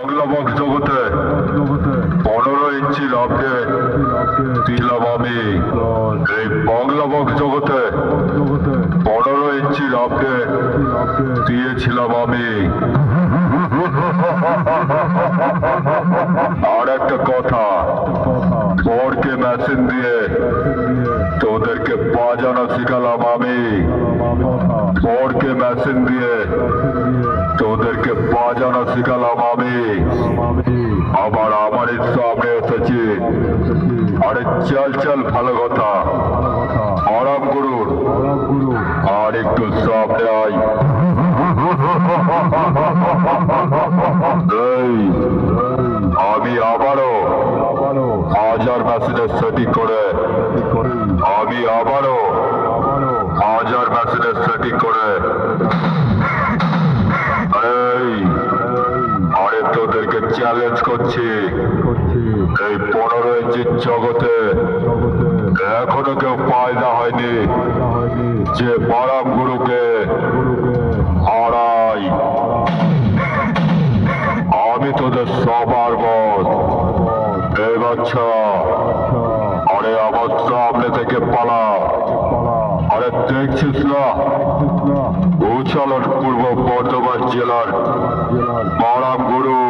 Bangla box জগতে পনেরো ইঞ্চি লাভকে দিলাম আমি। এই বাংলা বক্স জগতে পনেরো ইঞ্চি লাভকে দিয়েছিলাম আমি। আর একটা কথা, বরকে মেশিন দিয়ে তোদেরকে বাজানো শিখালাম আমি। বরকে মেশিন দিয়ে শিখালাম আমি আবার আমার সামনে এসেছি। আরে চল চল ভালো কথা। আরাম করুন আর একটু সামনে আয়। এই, আমি আবারও হাজার মেশিনের সেটিং করে। আমি আবারও হাজার মেশিনের সেটিং করে। চ্যালেঞ্জ করছি। এই পনেরো ইঞ্চির জগতে এখনও কেউ পায়দা হয়নি যে বারাম গুরুকে হারাই। আমি তোদের সবার বস এই বাচ্চা, আরে আমার সামনে থেকে পালা। আরে দেখছিস না? উচ্চালন পূর্ব বর্ধমান জেলার বারাম গুরু।